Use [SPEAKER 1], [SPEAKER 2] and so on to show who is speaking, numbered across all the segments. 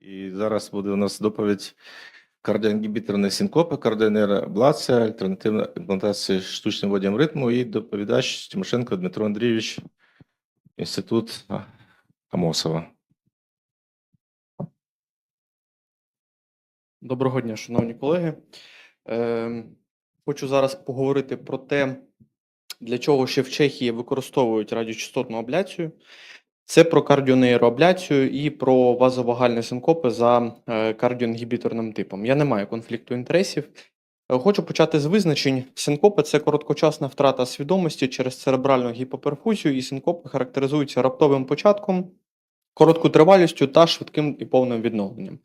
[SPEAKER 1] І зараз буде у нас доповідь кардіоінгібіторної синкопи, кардіонера аблація, альтернативна імплантація штучним водієм ритму і доповідач Тимошенко Дмитро Андрійович, інститут Амосова.
[SPEAKER 2] Доброго дня, шановні колеги. Е, Хочу зараз поговорити про те, для чого ще в Чехії використовують радіочастотну абляцію. Це про кардіонейроабляцію і про вазовагальні синкопи за е, кардіоінгібіторним типом. Я не маю конфлікту інтересів. Е, Хочу почати з визначень. Синкопи це короткочасна втрата свідомості через церебральну гіпоперфузію, і синкопи характеризуються раптовим початком, короткотривалістю та швидким і повним відновленням.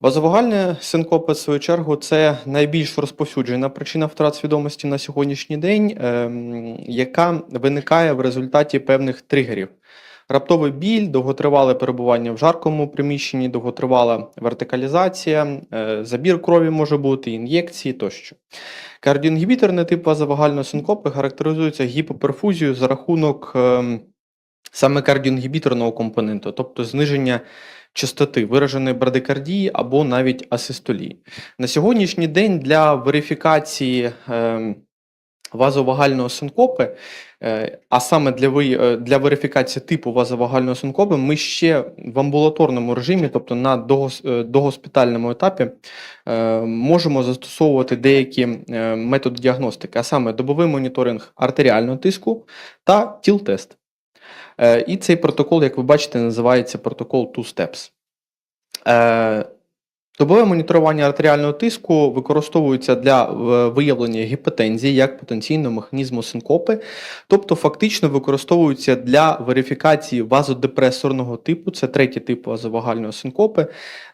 [SPEAKER 2] Базовагальні синкопи, в свою чергу, це найбільш розповсюджена причина втрат свідомості на сьогоднішній день, ем, яка виникає в результаті певних тригерів. Раптовий біль, довготривале перебування в жаркому приміщенні, довготривала вертикалізація, е, забір крові може бути, ін'єкції тощо. Кардіоінгібіторний тип вазовагальної синкопи характеризується гіпоперфузією за рахунок ем, саме кардіоінгібіторного компоненту, тобто зниження частоти вираженої брадикардії або навіть асистолії. На сьогоднішній день для верифікації ем, вазовагального синкопи, е, а саме для, ви- е, для верифікації типу вазовагального синкопи, ми ще в амбулаторному режимі, тобто на е, догоспітальному етапі, можемо застосовувати деякі методи діагностики, а саме добовий моніторинг артеріального тиску та тіл-тест. І цей протокол, як ви бачите, називається протокол Two Steps. Добове моніторування артеріального тиску використовується для е, виявлення гіпотензії як потенційного механізму синкопи, тобто фактично використовується для верифікації вазодепресорного типу, це третій тип вазовагальної синкопи.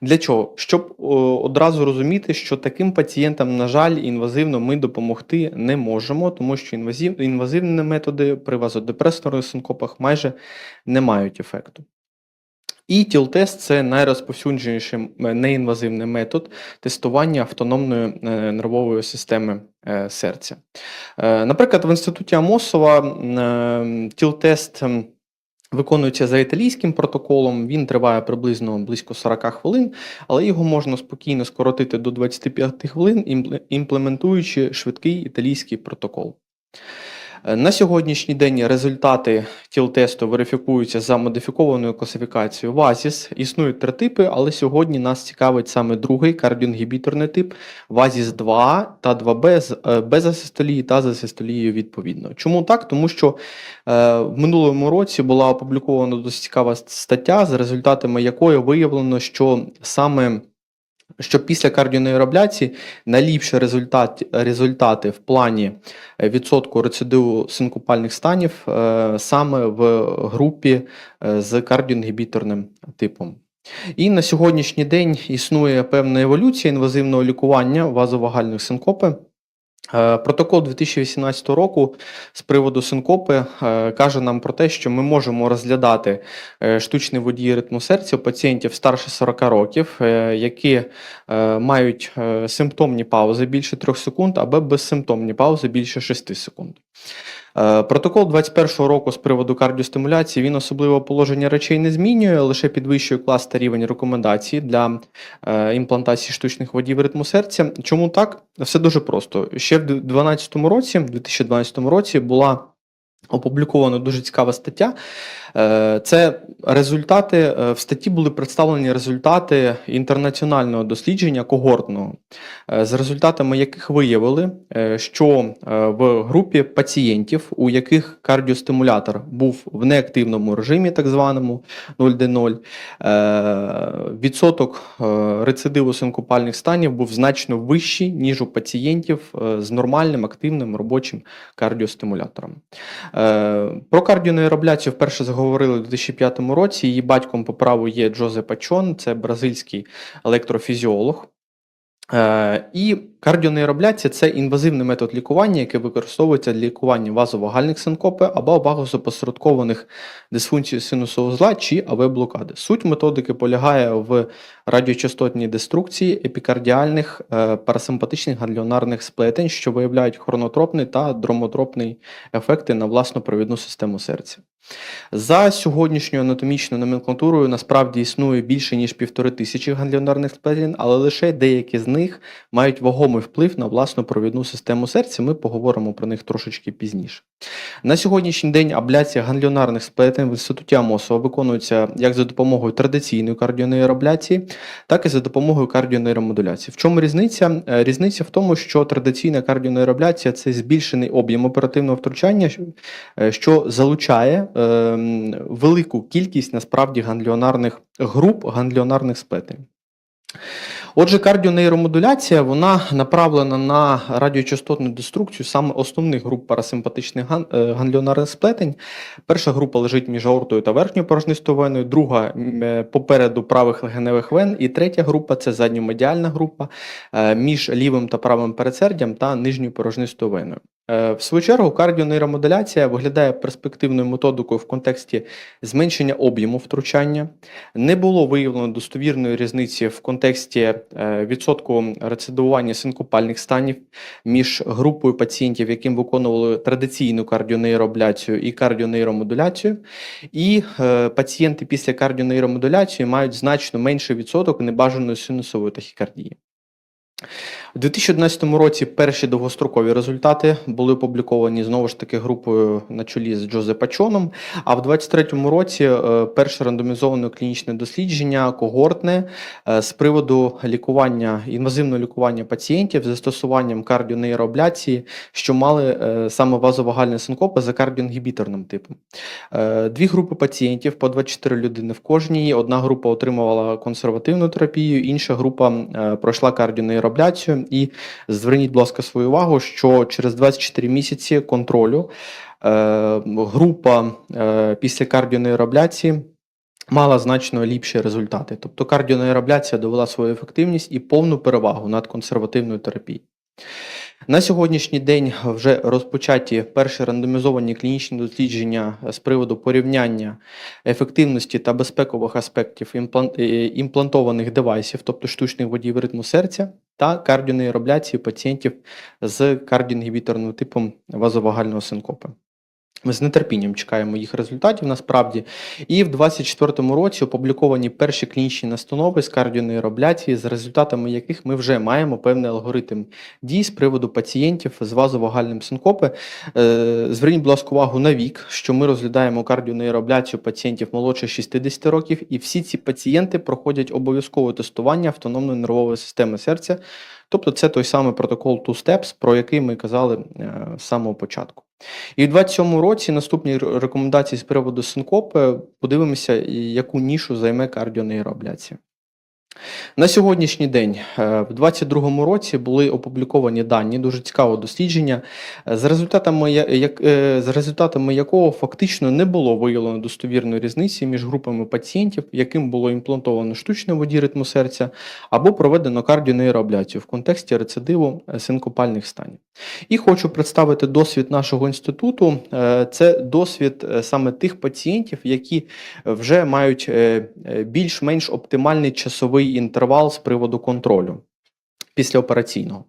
[SPEAKER 2] Для чого? Щоб одразу розуміти, що таким пацієнтам, на жаль, інвазивно ми допомогти не можемо, тому що інвазивні методи при вазодепресорних синкопах майже не мають ефекту. І тіл-тест це найрозповсюдженіший е, неінвазивний метод тестування автономної е, нервової системи е, серця. Наприклад, в інституті Амосова тіл-тест виконується за італійським протоколом. Він триває приблизно близько 40 хвилин, але його можна спокійно скоротити до 25 хвилин, імплементуючи швидкий італійський протокол. Е, На сьогоднішній день результати тіл-тесту верифікуються за модифікованою класифікацією ВАЗІС. Існують три типи, але сьогодні нас цікавить саме другий кардіоінгібіторний тип ВАЗІС 2 та 2Б з- е, без асистолії та з асистолією відповідно. Чому так? Тому що е, в минулому році була опублікована досить цікава стаття, за результатами якої виявлено, що саме що після кардіонейробляції найліпші результат, результати в плані е, відсотку рецидиву синкопальних станів е, саме в групі е, з кардіоінгібіторним типом. І на сьогоднішній день існує певна еволюція інвазивного лікування вазовагальних синкопи. Е, Протокол 2018 року з приводу синкопи е, каже нам про те, що ми можемо розглядати е, штучний водій ритму серця у пацієнтів старше 40 років, які мають симптомні паузи більше 3 секунд або безсимптомні паузи більше 6 секунд. Е, Протокол 21 року з приводу кардіостимуляції він особливо положення речей не змінює, лише підвищує клас та рівень рекомендацій для е, імплантації штучних водів ритму серця. Чому так? Все дуже просто. Ще в 2012 році, в 2012 році була опублікована дуже цікава стаття. Е, Це результати е, в статті були представлені результати інтернаціонального дослідження когортного, е, з результатами яких виявили, що в групі пацієнтів, у яких кардіостимулятор був в неактивному режимі, так званому 0D0, е, відсоток рецидиву синкопальних станів був значно вищий, ніж у пацієнтів з нормальним активним робочим кардіостимулятором. Е, Про кардіонейробляцію вперше заговорили у 2005 році. Її батьком по праву є Джозе Пачон, це бразильський електрофізіолог. Е, І Кардіонейробляція це інвазивний метод лікування, який використовується для лікування вазовагальних синкопи або вагозопосередкованих дисфункцій синусового зла чи АВ-блокади. Суть методики полягає в радіочастотній деструкції епікардіальних е, парасимпатичних гангліонарних сплетень, що виявляють хронотропний та дромотропний ефекти на власнопровідну систему серця. За сьогоднішньою анатомічною номенклатурою насправді існує більше ніж півтори тисячі гангліонарних сплетень, але лише деякі з них мають вагомий вплив на власну провідну систему серця. Ми поговоримо про них трошечки пізніше. На сьогоднішній день абляція гангліонарних сплетень в інституті Амосова виконується як за допомогою традиційної кардіонейроабляції, так і за допомогою кардіонейромодуляції. В чому різниця? Е, Різниця в тому, що традиційна кардіонейроабляція – це збільшений об'єм оперативного втручання, що- е, залучає ем, велику кількість насправді гангліонарних груп гангліонарних сплетень. Отже, кардіонейромодуляція вона направлена на радіочастотну деструкцію саме основних груп парасимпатичних е, гангліонарних сплетень. Перша група лежить між аортою та верхньою порожнистою веною, друга е, попереду правих легеневих вен, і третя група це задньомедіальна група е, між лівим та правим передсердям та нижньою порожнистою. Е, В свою чергу, кардіонейромодуляція виглядає перспективною методикою в контексті зменшення об'єму втручання. Не було виявлено достовірної різниці в контексті е, відсотку рецидивування синкопальних станів між групою пацієнтів, яким виконували традиційну кардіонейроабляцію і кардіонейромодуляцію. І е, пацієнти після кардіонейромодуляції мають значно менший відсоток небажаної синусової тахікардії. У 2011 році перші довгострокові результати були опубліковані знову ж таки групою на чолі з Джозе Пачоном. А в 2023 році е, перше рандомізоване клінічне дослідження когортне е, з приводу лікування інвазивного лікування пацієнтів з застосуванням кардіонейроабляції, що мали е, саме вазовагальні синкопи за кардіоінгібіторним типом. Дві групи пацієнтів по 24 людини в кожній. Одна група отримувала консервативну терапію, інша група пройшла кардіонейроабляцію. І зверніть, будь ласка, свою увагу, що через 24 місяці контролю е, група е, після кардіонейробляції мала значно ліпші результати. Тобто кардіонейробляція довела свою ефективність і повну перевагу над консервативною терапією. На сьогоднішній день вже розпочаті перші рандомізовані клінічні дослідження з приводу порівняння ефективності та безпекових аспектів е, імплантованих девайсів, тобто штучних водіїв ритму серця, та кардіонейробляції пацієнтів з кардіоінгібіторним типом вазовагального синкопи. Ми з нетерпінням чекаємо їх результатів насправді. І в 2024 році опубліковані перші клінічні настанови з кардіонейроабляції, з результатами яких ми вже маємо певний алгоритм дій з приводу пацієнтів з вазовагальним синкопи. Е, Зверніть, будь ласка, увагу на вік, що ми розглядаємо кардіонейроабляцію пацієнтів молодше 60 років, і всі ці пацієнти проходять обов'язкове тестування автономної нервової системи серця. Тобто це той самий протокол Two Steps, про який ми казали е, з самого початку. І в 2027 році наступні рекомендації з приводу синкопи подивимося, яку нішу займе кардіонейроабляція. На сьогоднішній день, е, в 2022 році, були опубліковані дані дуже цікавого дослідження, за результатами, як, е, за результатами якого фактично не було виявлено достовірної різниці між групами пацієнтів, яким було імплантовано штучне воді ритму серця, або проведено кардіонейроабляцію в контексті рецидиву е, синкопальних станів. І хочу представити досвід нашого інституту. Це досвід саме тих пацієнтів, які вже мають більш-менш оптимальний часовий інтервал з приводу контролю післяопераційного.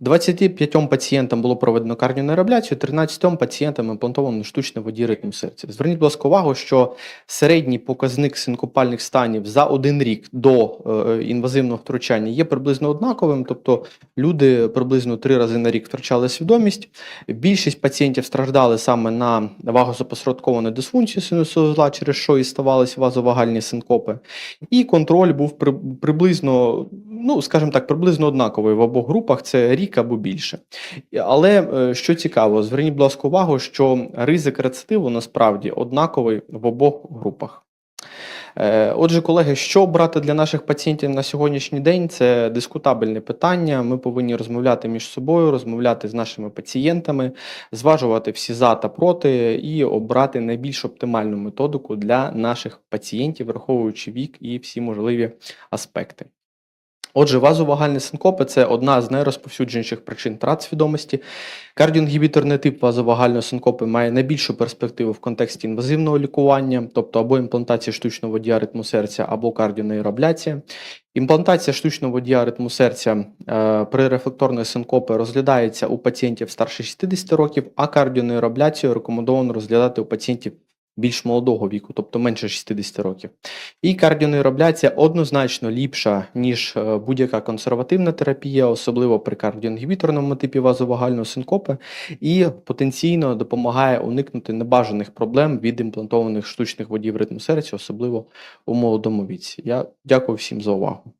[SPEAKER 2] 25 пацієнтам було проведено кардіонейроабляцію, 13 пацієнтам імплантовано штучне воді ритм серця. Зверніть, будь ласка, увагу, що середній показник синкопальних станів за один рік до е, інвазивного втручання є приблизно однаковим, тобто люди приблизно три рази на рік втрачали свідомість. Більшість пацієнтів страждали саме на вагозапосередковану дисфункцію синусового зла, через що і ставалися вазовагальні синкопи. І контроль був при, приблизно, ну скажімо так, приблизно однаковий в обох групах. Це рік або більше. Але е, що цікаво, зверніть, будь ласка, увагу, що ризик рецидиву насправді однаковий в обох групах. Е, Отже, колеги, що брати для наших пацієнтів на сьогоднішній день? Це дискутабельне питання. Ми повинні розмовляти між собою, розмовляти з нашими пацієнтами, зважувати всі за та проти і обрати найбільш оптимальну методику для наших пацієнтів, враховуючи вік і всі можливі аспекти. Отже, вазовагальні синкопи це одна з найрозповсюдженіших причин втрат свідомості. Кардіоінгібіторний тип вазовагальної синкопи має найбільшу перспективу в контексті інвазивного лікування, тобто або імплантація штучного водія ритму серця, або кардіонейроабляція. Імплантація штучного водія ритму серця е, при рефлекторної синкопи розглядається у пацієнтів старше 60 років, а кардіонейроабляцію рекомендовано розглядати у пацієнтів більш молодого віку, тобто менше 60 років. І кардіонейроабляція однозначно ліпша, ніж е, будь-яка консервативна терапія, особливо при кардіоінгібіторному типі вазовагальної синкопи, і потенційно допомагає уникнути небажаних проблем від імплантованих штучних водів ритму серця, особливо у молодому віці. Я дякую всім за увагу.